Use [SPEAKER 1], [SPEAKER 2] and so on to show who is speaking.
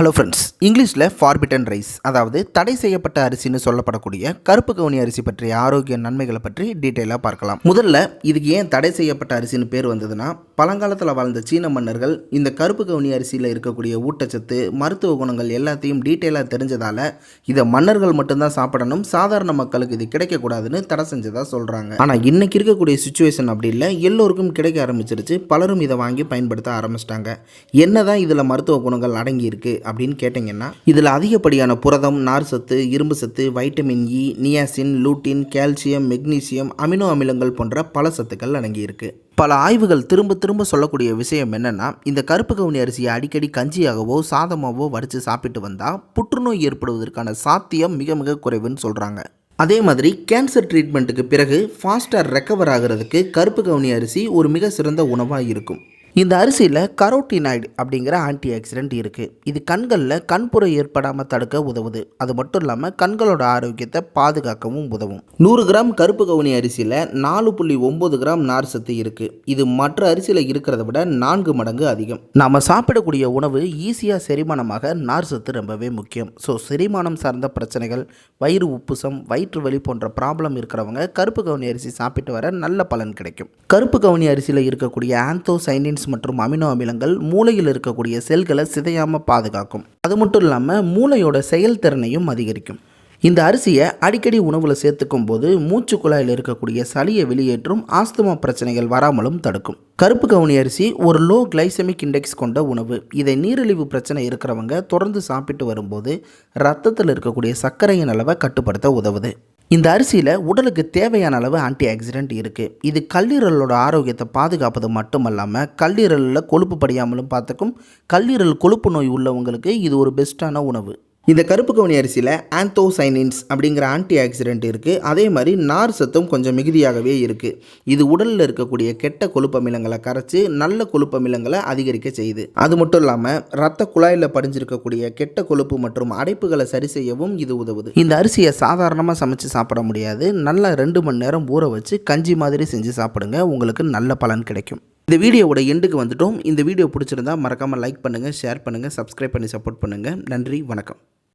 [SPEAKER 1] Hello friends இங்கிலீஷில் ஃபார்பிட்டன் rice அதாவது தடை செய்யப்பட்ட அரிசின்னு சொல்லப்படக்கூடிய கருப்பு கவுனி அரிசி பற்றிய ஆரோக்கிய நன்மைகளை பற்றி டீட்டெயிலாக பார்க்கலாம். முதல்ல இதுக்கு ஏன் தடை செய்யப்பட்ட அரிசின்னு பேர் வந்ததுன்னா பழங்காலத்தில் வாழ்ந்த சீன மன்னர்கள் இந்த கருப்பு கவுனி அரிசியில் இருக்கக்கூடிய ஊட்டச்சத்து மருத்துவ குணங்கள் எல்லாத்தையும் டீட்டெயிலாக தெரிஞ்சதால் இதை மன்னர்கள் மட்டும்தான் சாப்பிடணும் சாதாரண மக்களுக்கு இது கிடைக்கக்கூடாதுன்னு தடை செஞ்சதாக சொல்கிறாங்க ஆனால் இன்னைக்கு இருக்கக்கூடிய சுச்சுவேஷன் அப்படி இல்லை எல்லோருக்கும் கிடைக்க ஆரம்பிச்சிருச்சு பலரும் இதை வாங்கி பயன்படுத்த ஆரம்பிச்சிட்டாங்க. என்னதான் இதில் மருத்துவ குணங்கள் அடங்கியிருக்கு அப்படின்னு கேட்டிங்கன்னா இதில் அதிகப்படியான புரதம் நார் சத்து இரும்பு சத்து vitamin E niacin lutein calcium magnesium amino அமிலங்கள் போன்ற பல சத்துக்கள் அடங்கியிருக்கு. பல ஆய்வுகள் திரும்ப திரும்ப சொல்லக்கூடிய விஷயம் என்னென்னா இந்த கருப்பு கவுனி அரிசியை அடிக்கடி கஞ்சியாகவோ சாதமாகவோ வடித்து சாப்பிட்டு வந்தால் புற்றுநோய் ஏற்படுவதற்கான சாத்தியம் மிக மிக குறைவுன்னு சொல்கிறாங்க அதே மாதிரி கேன்சர் ட்ரீட்மெண்ட்டுக்கு பிறகு ஃபாஸ்ட்டாக ரெக்கவர் ஆகிறதுக்கு கருப்பு கவுனி அரிசி ஒரு மிக சிறந்த உணவாக இருக்கும். இந்த அரிசியில் கரோட்டினாய்டு அப்படிங்கிற ஆன்டி ஆக்சிடென்ட் இருக்குது இது கண்களில் கண்புறை ஏற்படாமல் தடுக்க உதவுது. அது மட்டும் இல்லாமல் கண்களோட ஆரோக்கியத்தை பாதுகாக்கவும் உதவும். நூறு கிராம் கருப்பு கவுனி அரிசியில் நாலு புள்ளி ஒம்பது கிராம் நார் சத்து இருக்குது இது மற்ற அரிசியில் இருக்கிறத விட நான்கு மடங்கு அதிகம். நாம் சாப்பிடக்கூடிய உணவு ஈஸியாக செரிமானமாக நார் சத்து ரொம்பவே முக்கியம். ஸோ செரிமானம் சார்ந்த பிரச்சனைகள் வயிறு உப்புசம் வயிற்று வலி போன்ற ப்ராப்ளம் இருக்கிறவங்க கருப்பு கவுனி அரிசி சாப்பிட்டு வர நல்ல பலன் கிடைக்கும். கருப்பு கவுனி அரிசியில் இருக்கக்கூடிய ஆந்தோசைனின் ஆந்தோசைனின்ஸ் மற்றும் அமினோ அமிலங்கள் மூளையில் இருக்கக்கூடிய செல்களை சிதையாமல் பாதுகாக்கும். அது மட்டும் இல்லாமல் மூளையோட செயல்திறனையும் அதிகரிக்கும். இந்த அரிசியை அடிக்கடி உணவில் சேர்த்துக்கும் போது மூச்சு குழாயில் இருக்கக்கூடிய சளியை வெளியேற்றும் ஆஸ்துமா பிரச்சனைகள் வராமலும் தடுக்கும். கருப்பு கவுனி அரிசி ஒரு லோ கிளைசமிக் இண்டெக்ஸ் கொண்ட உணவு. இதை நீரிழிவு பிரச்சனை இருக்கிறவங்க தொடர்ந்து சாப்பிட்டு வரும்போது ரத்தத்தில் இருக்கக்கூடிய சர்க்கரையின் அளவை கட்டுப்படுத்த உதவுது. இந்த அரிசியில் உடலுக்கு தேவையான அளவு ஆன்டி ஆக்சிடென்ட் இருக்குது இது கல்லீரலோட ஆரோக்கியத்தை பாதுகாப்பது மட்டுமல்லாமல் கல்லீரலில் கொழுப்பு படியாமலும் பார்த்துக்கும். கல்லீரல் கொழுப்பு நோய் உள்ளவங்களுக்கு இது ஒரு பெஸ்ட்டான உணவு. இந்த கருப்பு கவுனி அரிசியில் ஆந்தோசைனின்ஸ் அப்படிங்கிற ஆன்டி ஆக்சிடென்ட் இருக்குது அதே மாதிரி நார் சத்தும் கொஞ்சம் மிகுதியாகவே இருக்குது இது உடலில் இருக்கக்கூடிய கெட்ட கொழுப்பமிலங்களை கரைச்சி நல்ல கொழுப்பமிலங்களை அதிகரிக்க செய்யுது. அது மட்டும் இல்லாமல் ரத்த குழாயில் படிஞ்சிருக்கக்கூடிய கெட்ட கொழுப்பு மற்றும் அடைப்புகளை சரி செய்யவும் இது உதவுது. இந்த அரிசியை சாதாரணமாக சமைச்சு சாப்பிட முடியாது. நல்லா ரெண்டு மணி நேரம் ஊற வச்சு கஞ்சி மாதிரி செஞ்சு சாப்பிடுங்க. உங்களுக்கு நல்ல பலன் கிடைக்கும். இந்த வீடியோவோட எண்டுக்கு வந்துட்டோம். இந்த வீடியோ பிடிச்சிருந்தா மறக்காமல் லைக் பண்ணுங்கள் ஷேர் பண்ணுங்கள் சப்ஸ்கிரைப் பண்ணி சப்போர்ட் பண்ணுங்கள் நன்றி வணக்கம்.